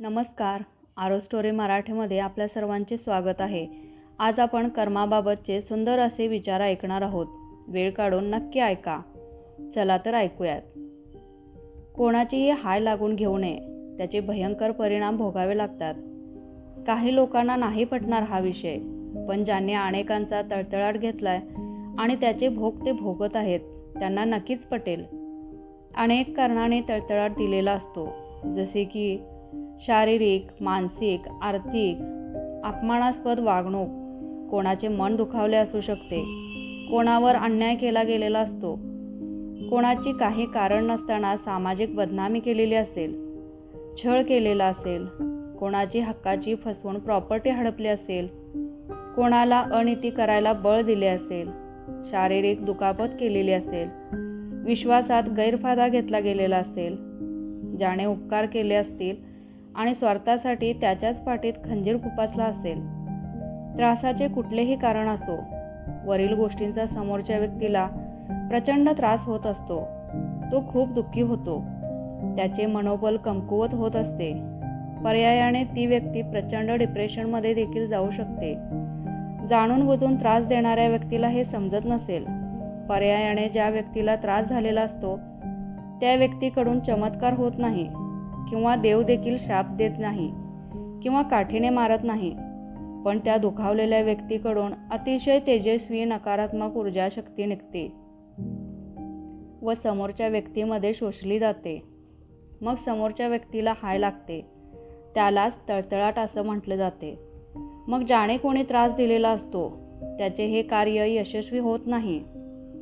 नमस्कार. आरो स्टोरी मराठीमध्ये आपल्या सर्वांचे स्वागत आहे. आज आपण कर्माबाबतचे सुंदर असे विचार ऐकणार आहोत. वेळ काढून नक्की ऐका. चला तर ऐकूयात. कोणाचीही हाय लागून घेऊ नये. त्याचे भयंकर परिणाम भोगावे लागतात. काही लोकांना नाही पटणार हा विषय पण ज्यांनी अनेकांचा तळतळाट घेतलाय आणि त्याचे भोग ते भोगत आहेत त्यांना नक्कीच पटेल. अनेक कारणाने तळतळाट दिलेला असतो. जसे की शारीरिक मानसिक आर्थिक अपमानास्पद वागणूक कोणाचे मन दुखावले असू शकते. कोणावर अन्याय केला गेलेला असतो. कोणाची काही कारण नसताना सामाजिक बदनामी केलेली असेल छळ केलेला असेल कोणाची हक्काची फसवून प्रॉपर्टी हडपली असेल कोणाला अनिती करायला बळ दिले असेल शारीरिक दुखापत केलेली असेल विश्वासात गैरफायदा घेतला गेलेला असेल ज्याने उपकार केले असतील आणि स्वार्थासाठी त्याच्याच पाठीत खंजीर खुपासला असेल. त्रासाचे कुठलेही कारण असो वरील गोष्टींचा समोरच्या व्यक्तीला प्रचंड त्रास होत असतो. तो खूप दुःखी होतो. त्याचे मनोबल कमकुवत होत असते. पर्यायाने ती व्यक्ती प्रचंड डिप्रेशनमध्ये देखील जाऊ शकते. जाणून बुजून त्रास देणाऱ्या व्यक्तीला हे समजत नसेल. पर्यायाने ज्या व्यक्तीला त्रास झालेला असतो त्या व्यक्तीकडून चमत्कार होत नाही. किंवा देव देखील शाप देत नाही किंवा काठीने मारत नाही. पण त्या दुखावलेल्या व्यक्तीकडून अतिशय तेजस्वी नकारात्मक ऊर्जा शक्ती निघते व समोरच्या व्यक्तीमध्ये शोषली जाते. मग समोरच्या व्यक्तीला हाय लागते. त्यालाच तळतळाट असं म्हटलं जाते. मग ज्याने कोणी त्रास दिलेला असतो त्याचे हे कार्य यशस्वी होत नाही.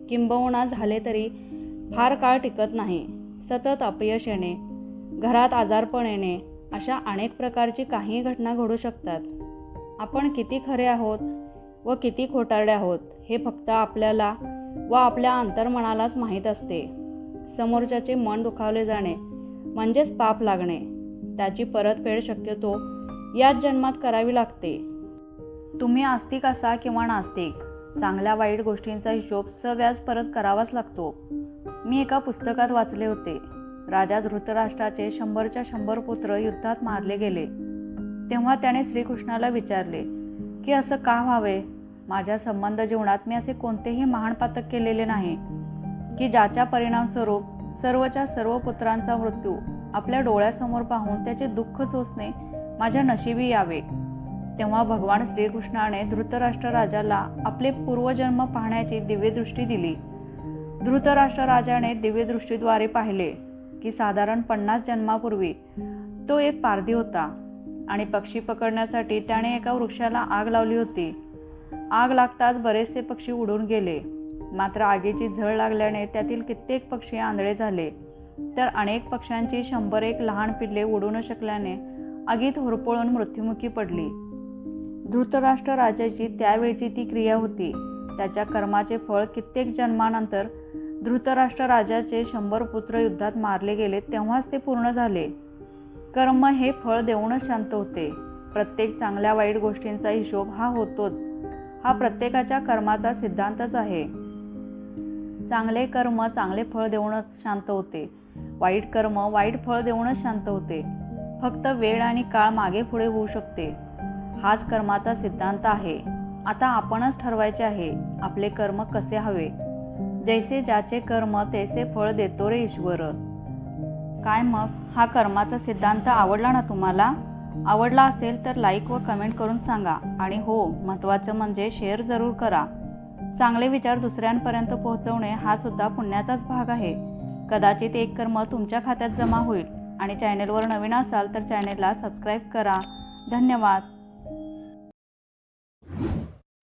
किंबहुना झाले तरी फार काळ टिकत नाही. सतत अपयश येणे घरात आजारपण येणे अशा अनेक प्रकारची काही घटना घडू शकतात. आपण किती खरे आहोत व किती खोटारडे आहोत हे फक्त आपल्याला व आपल्या अंतर्मनालाच माहीत असते. समोरच्याचे मन दुखावले जाणे म्हणजेच पाप लागणे त्याची परतफेड शक्यतो याच जन्मात करावी लागते. तुम्ही आस्तिक असा किंवा नास्तिक चांगल्या वाईट गोष्टींचा हिशोब सव्याज परत करावाच लागतो. मी एका पुस्तकात वाचले होते. राजा धृतराष्ट्राचे शंभरच्या शंभर पुत्र युद्धात मारले गेले. तेव्हा त्याने श्रीकृष्णाला विचारले की असं का व्हावे? माझ्या संबंध जीवनात मी असे कोणतेही महान पातक केलेले नाही की ज्याच्या परिणामस्वरूप सर्वच्या सर्व पुत्रांचा मृत्यू आपल्या डोळ्यासमोर पाहून त्याचे दुःख सोसणे माझ्या नशिबी यावे. तेव्हा भगवान श्रीकृष्णाने धृतराष्ट्र राजाला आपले पूर्वजन्म पाहण्याची दिव्यदृष्टी दिली. धृतराष्ट्र राजाने दिव्यदृष्टीद्वारे पाहिले की साधारण पन्नास जन्मापूर्वी तो एक पारधी होता आणि पक्षी पकडण्यासाठी त्याने एका वृक्षाला आग लावली होती. आग लागताच बरेचसे पक्षी उडून गेले. मात्र आगीची झळ लागल्याने त्यातील कित्येक पक्षी आंधळे झाले. तर अनेक पक्ष्यांची शंभर एक लहान पिल्ले उडू न शकल्याने आगीत होरपळून मृत्युमुखी पडली. धृतराष्ट्र राजाची त्यावेळची ती क्रिया होती. त्याच्या कर्माचे फळ कित्येक जन्मानंतर धृतराष्ट्र राजाचे शंभर पुत्र युद्धात मारले गेले तेव्हाच ते पूर्ण झाले. कर्म हे फळ देऊनच शांत होते. प्रत्येक चांगल्या वाईट गोष्टींचा हिशोब हा होतोच. हा प्रत्येकाच्या कर्माचा सिद्धांतच आहे. चांगले कर्म चांगले फळ देऊनच शांत होते. वाईट कर्म वाईट फळ देऊनच शांत होते. फक्त वेळ आणि काळ मागे पुढे होऊ शकते. हाच कर्माचा सिद्धांत आहे. आता आपणच ठरवायचे आहे आपले कर्म कसे हवे? जैसे ज्याचे कर्म तैसे फळ देतो रे ईश्वर. काय मग? हा कर्माचा सिद्धांत आवडला ना तुम्हाला? आवडला असेल तर लाईक व कमेंट करून सांगा. आणि हो महत्त्वाचं म्हणजे शेअर जरूर करा. चांगले विचार दुसऱ्यांपर्यंत पोहोचवणे हा सुद्धा पुण्याचाच भाग आहे. कदाचित एक कर्म तुमच्या खात्यात जमा होईल. आणि चॅनेलवर नवीन असाल तर चॅनेलला सबस्क्राईब करा. धन्यवाद.